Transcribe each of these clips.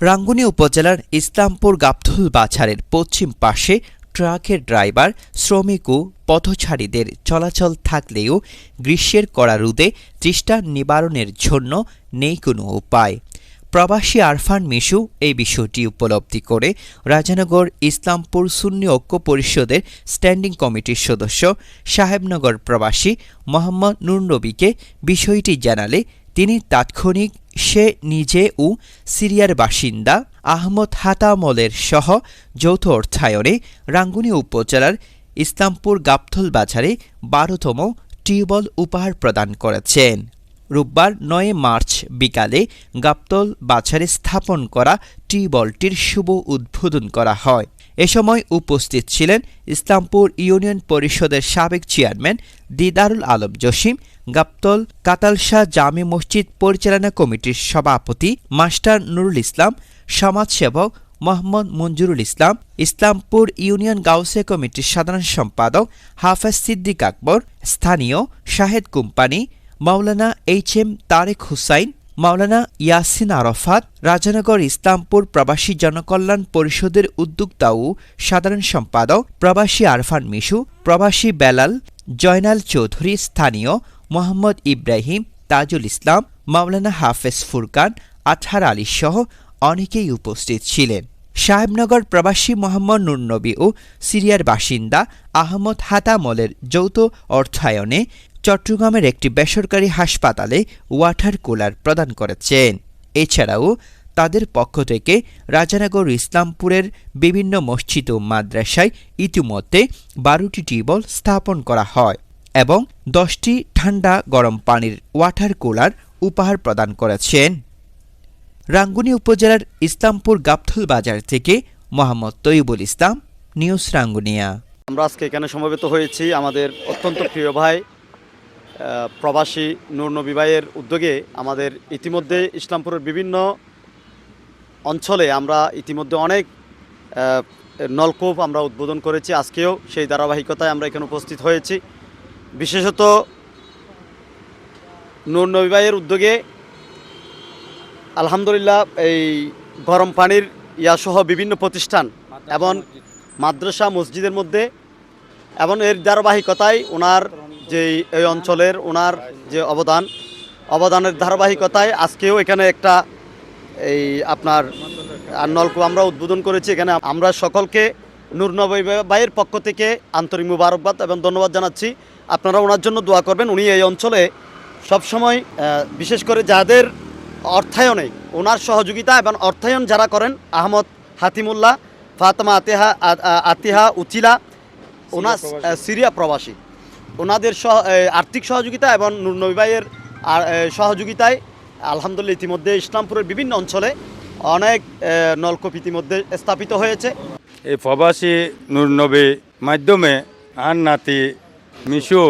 রাঙ্গুনি উপজেলার ইসলামপুর গাবথুল বাছারের পশ্চিম পাশে ট্রাকের ড্রাইভার, শ্রমিক ও পথচারীদের চলাচল থাকলেও গ্রীষ্মের কড়া রুদে তৃষ্ণা নিবারণের জন্য নেই কোনো উপায়। প্রবাসী আরফান মিশু এই বিষয়টি উপলব্ধি করে রাজানগর ইসলামপুর সুন্নি ঐক্য পরিষদের স্ট্যান্ডিং কমিটির সদস্য, সাহেবনগর প্রবাসী মোহাম্মদ নুরনবীকে বিষয়টি জানালে তিনি তাৎক্ষণিক সে নিজে ও সিরিয়ার বাসিন্দা আহমদ হাতামলের সহ যৌথ অর্থায়নে রাঙ্গুনি উপজেলার ইসলামপুর গাবথল বাজারে বারোতম টিউবল উপহার প্রদান করেছেন। রোববার নয় মার্চ বিকালে গাবতল বাজারে স্থাপন করা টিউবলটির শুভ উদ্বোধন করা হয়। এ সময় উপস্থিত ছিলেন ইসলামপুর ইউনিয়ন পরিষদের সাবেক চেয়ারম্যান দিদারুল আলম জসিম গাবতল, কাতালশাহ জামি মসজিদ পরিচালনা কমিটির সভাপতি মাস্টার নুরুল ইসলাম, সমাজসেবক মোহাম্মদ মঞ্জুরুল ইসলাম, ইসলামপুর ইউনিয়ন গাউসে কমিটির সাধারণ সম্পাদক হাফেজ সিদ্দিক আকবর, স্থানীয় শাহেদ কোম্পানি, মাওলানা এইচ এম তারেক হুসাইন, মাওলানা ইয়াসিন আরফাত, রাজানগর ইসলামপুর প্রবাসী জনকল্যাণ পরিষদের উদ্যোক্তা ও সাধারণ সম্পাদক প্রবাসী আরফান মিশু, প্রবাসী বেলাল, জয়নাল চৌধুরী, স্থানীয় মোহাম্মদ ইব্রাহিম, তাজুল ইসলাম, মাওলানা হাফেজ ফুরকান আঠার আলী সহ অনেকেই উপস্থিত ছিলেন। সাহেবনগর প্রবাসী মোহাম্মদ নুরনবী ও সিরিয়ার বাসিন্দা আহমদ হাতামলের যৌথ অর্থায়নে চট্টগ্রামের একটি বেসরকারি হাসপাতালে ওয়াটার কুলার প্রদান করেছেন। এছাড়াও তাদের পক্ষ থেকে রাজানগর ইসলামপুরের বিভিন্ন মসজিদ ও মাদ্রাসায় ইতিমধ্যে বারোটি টিউবল স্থাপন করা হয়। এবং দশটি ঠান্ডা গরম পানির ওয়াটার কুলার উপহার প্রদান করেছেন। রাঙ্গুনি উপজেলার ইসলামপুর গাবথুল বাজার থেকে মোহাম্মদ তৈবুল ইসলাম, নিউজ রাঙ্গুনিয়া। আমরা আজকে এখানে সমবেত হয়েছি আমাদের অত্যন্ত প্রিয় ভাই প্রবাসী নূর ভাইয়ের উদ্যোগে আমাদের ইতিমধ্যে ইসলামপুরের বিভিন্ন অঞ্চলে আমরা ইতিমধ্যে অনেক নলকূপ আমরা উদ্বোধন করেছি। আজকেও সেই ধারাবাহিকতায় আমরা এখানে উপস্থিত হয়েছি। বিশেষত নূর নবী ভাইয়ের উদ্যোগে আলহামদুলিল্লাহ এই গরম পানির ইয়াসহ বিভিন্ন প্রতিষ্ঠান এবং মাদ্রাসা মসজিদের মধ্যে এবং এর ধারাবাহিকতায় ওনার যে এই অঞ্চলের ওনার যে অবদান অবদানের ধারাবাহিকতায় আজকেও এখানে একটা এই আপনার আর নলকূপ আমরা উদ্বোধন করেছি। এখানে আমরা সকলকে ভাইয়ের পক্ষ থেকে আন্তরিক মুবারকবাদ এবং ধন্যবাদ জানাচ্ছি। আপনারা ওনার জন্য দোয়া করবেন। উনি এই অঞ্চলে সবসময় বিশেষ করে যাদের অর্থায়নে ওনার সহযোগিতা এবং অর্থায়ন যারা করেন আহমদ হাতিমুল্লাহ ফাতেমা আতেহা আতিহা উচিলা ওনার সিরিয়া প্রবাসী। ওনাদের সহ আর্থিক সহযোগিতা এবং নূরনবী ভাইয়ের সহযোগিতায় আলহামদুলিল্লাহ ইতিমধ্যে ইসলামপুরের বিভিন্ন অঞ্চলে অনেক নলকূপ ইতিমধ্যে স্থাপিত হয়েছে। এই প্রবাসী নূরনবী মাধ্যমে আন নাতি মিশু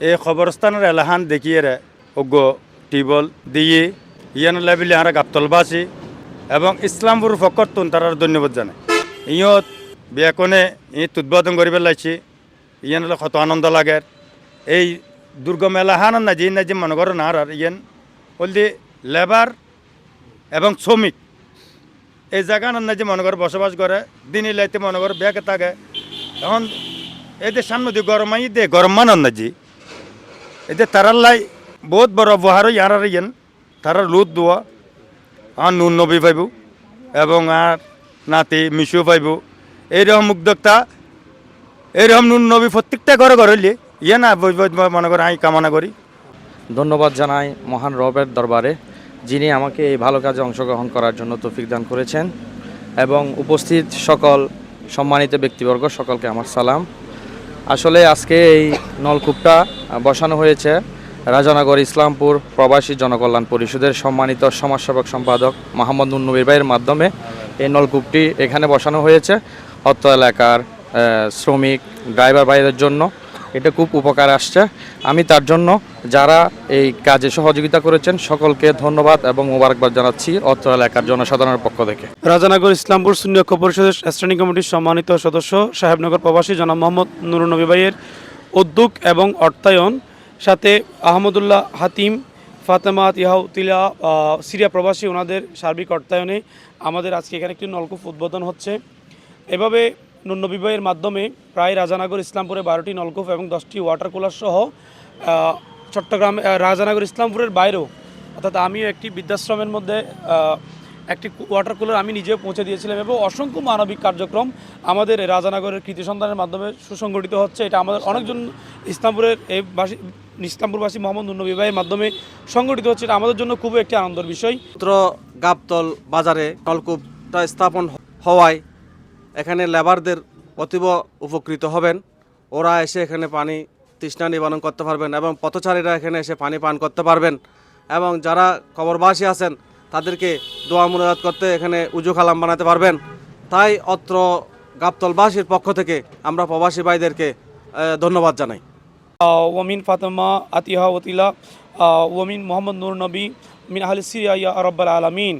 এই খবরস্থানের এলাহান দেখিয়ে রে অজ্ঞ টিবল দিয়ে ইয়ান লাবিলে আর গাবতলবাসী এবং ইসলামপুর ফকরতুন তার ধন্যবাদ জানায় ইয়ত বিয়াকনে ই উদ্বোধন করিবে লাগছে ইয়ান হলে কত আনন্দ লাগে। এই দুর্গম এলাহান না যে না যে মনে করো না আর ইয়ান বলতে লেবার এবং শ্রমিক এই জায়গা না যে মনে করে বসবাস করে দিন ইলাইতে মনে করে ব্যাগে থাকে এখন এদের সামনে দিয়ে গরম আই, দে গরম মান না জি। এদের তারার লাই বহুত বড় বহার ইয়ার ইয়েন। তারার লুত দোয়া। আর নুন নবী পাইব এবং আর নাতি মিশু পাইব এইরকম উদ্যোক্তা এইরকম নুন নবী প্রত্যেকটা ঘরে ঘরে ইয়ে না মনে করে আমি কামনা করি। ধন্যবাদ জানাই মহান রবের দরবারে, যিনি আমাকে এই ভালো কাজে অংশগ্রহণ করার জন্য তৌফিক দান করেছেন, এবং উপস্থিত সকল সম্মানিত ব্যক্তিবর্গ সকলকে আমার সালাম। আসলে আজকে এই নলকূপটা বসানো হয়েছে রাজানগর ইসলামপুর প্রবাসী জনকল্যাণ পরিষদের সম্মানিত সমাজসেবক সম্পাদক মোহাম্মদ নুন্নবীর ভাইয়ের মাধ্যমে এই নলকূপটি এখানে বসানো হয়েছে। অত্র এলাকার শ্রমিক, ড্রাইভার ভাইদের জন্য এটা খুব উপকার আসছে। আমি তার জন্য যারা এই কাজে সহযোগিতা করেছেন সকলকে ধন্যবাদ এবং মোবারকবাদ জানাচ্ছি অত্র এলাকার জনসাধারণের পক্ষ থেকে। রাজানগর ইসলামপুর সুন্নি ঐক্য পরিষদের স্ট্যান্ডিং কমিটির সম্মানিত সদস্য সাহেবনগর প্রবাসী জনাব মোহাম্মদ নুরুন নবী ভাইয়ের উদ্যোগ এবং অর্থায়ন সাথে আহমদুল্লাহ হাতিম ফাতেমা আহ, সিরিয়া প্রবাসী ওনাদের সার্বিক অর্থায়নে আমাদের আজকে এখানে একটি নলকূপ উদ্বোধন হচ্ছে। এভাবে নুন্নবিবাহের মাধ্যমে প্রায় রাজানগর, ইসলামপুরে বারোটি নলকূপ এবং দশটি ওয়াটার কুলার সহ চট্টগ্রাম রাজানগর, ইসলামপুরের বাইরেও, অর্থাৎ আমিও একটি বৃদ্ধাশ্রমের মধ্যে একটি ওয়াটার কুলার আমি নিজেও পৌঁছে দিয়েছিলাম এবং অসংখ্য মানবিক কার্যক্রম আমাদের রাজানগরের কৃতি সন্তানের মাধ্যমে সুসংগঠিত হচ্ছে। এটা আমাদের অনেকজন ইসলামপুরের এই বাসী, ইসলামপুরবাসী মোহাম্মদ নুন্নবী ভাইয়ের মাধ্যমে সংগঠিত হচ্ছে। এটা আমাদের জন্য খুবই একটি আনন্দের বিষয়। গাবতল বাজারে নলকূপটা স্থাপন হওয়ায় এখানে লেবারদের অতীব উপকৃত হবেন। ওরা এসে এখানে পানি তৃষ্ণা নিবারণ করতে পারবেন এবং পথচারীরা এখানে এসে পানি পান করতে পারবেন এবং যারা কবরবাসী আছেন তাদেরকে দোয়া মুরাদ করতে এখানে উজু খালাম বানাতে পারবেন। তাই অত্র গাবতলবাসীর পক্ষ থেকে আমরা প্রবাসী ভাইদেরকে ধন্যবাদ জানাই। ওমিন ফাতেমা আতিহা ওতিলা আহ, ওয়ামিন মোহাম্মদ নূর নবী মিন আহলি সিরিয়া ইয়া রব্বাল আলামিন।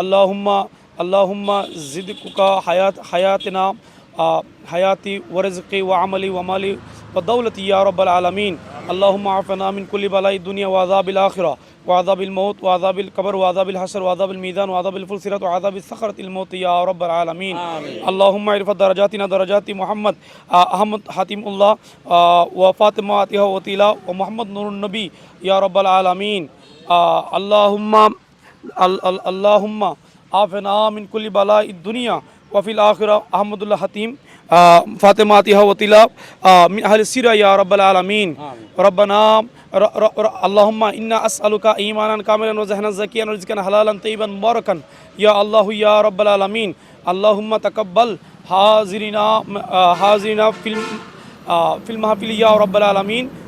আল্লাহুম্মা اللهم زدكك حيات حياتنا آه، حياتي ورزقي وعملي ومالي ودولتي يا رب العالمين. اللهم عافنا من كل بلاء الدنيا وعذاب الآخرة وعذاب الموت وعذاب القبر وعذاب الحشر وعذاب الميدان وعذاب الفلسرة وعذاب الصخرة الموت يا رب العالمين. آمين. اللهم عرف درجاتنا درجات محمد آه، أحمد حاتم الله آه، وفاطمة عتيها وطيلة ومحمد نور النبي يا رب العالمين. اللهم اللهم আফনা মিন কুল্লি বালা দুনিয়া ওয়াফিল আখিরা। আহমদুল্লাহ হাতিম ফাতেমাতিহা ওতিলা আহল সিরা ইয়া রব্বাল আলমিন। রব্বানা আল্লাহম্মা ইন্না আসআলুকা ইমানান কামিলান ওয়া জাহনান যাকিয়ান রিজকান হালালান তাইয়িবান মুবারাকান। ইয়া আল্লাহু ইয়া রব্বাল আলামিন। আল্লাহুম্মা তাকাব্বাল হাজিরিনা হাজিরিনা ফিল ফিল মাহফিল ইয়া রব্বাল আলামিন।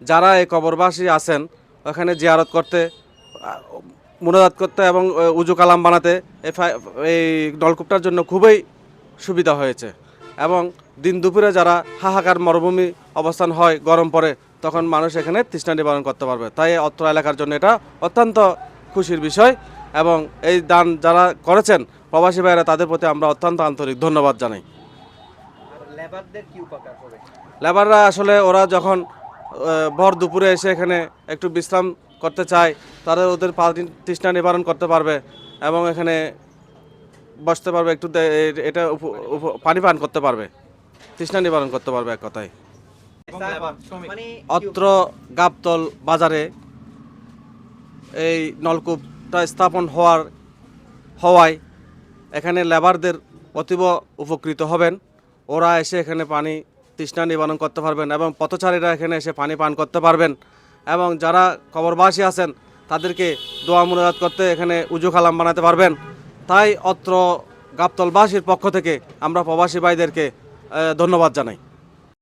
যারা এই কবরবাসী আছেন ওখানে জিয়ারত করতে মুনাজাত করতে এবং উজু কালাম বানাতে এই নলকূপটার জন্য খুবই সুবিধা হয়েছে। এবং দিন দুপুরে যারা হাহাকার মরুভূমি অবস্থান হয় গরম পড়ে তখন মানুষ এখানে তৃষ্ণা নিবারণ করতে পারবে। তাই অত্র এলাকার জন্য এটা অত্যন্ত খুশির বিষয় এবং এই দান যারা করেছেন প্রবাসী ভাইয়েরা তাদের প্রতি আমরা অত্যন্ত আন্তরিক ধন্যবাদ জানাই। লেবাররা আসলে ওরা যখন ভর দুপুরে এসে এখানে একটু বিশ্রাম করতে চায় তারা ওদের তৃষ্ণা নিবারণ করতে পারবে এবং এখানে বসতে পারবে একটু এটা পানি পান করতে পারবে তৃষ্ণা নিবারণ করতে পারবে এক কথায়। অত্র গাবতল বাজারে এই নলকূপটা স্থাপন হওয়ার হওয়ায় এখানে লেবারদের অতীব উপকৃত হবেন। ওরা এসে এখানে পানি তৃষ্ণা নিবারণ করতে পারবেন এবং পথচারীরা এখানে এসে পানি পান করতে পারবেন। এবং যারা কবরবাসী আছেন, তাদেরকে দোয়া মনোজাত করতে এখানে উজু খালাম বানাতে পারবেন। তাই অত্র গাবতলবাসীর পক্ষ থেকে আমরা প্রবাসী ভাইদেরকে ধন্যবাদ জানাই।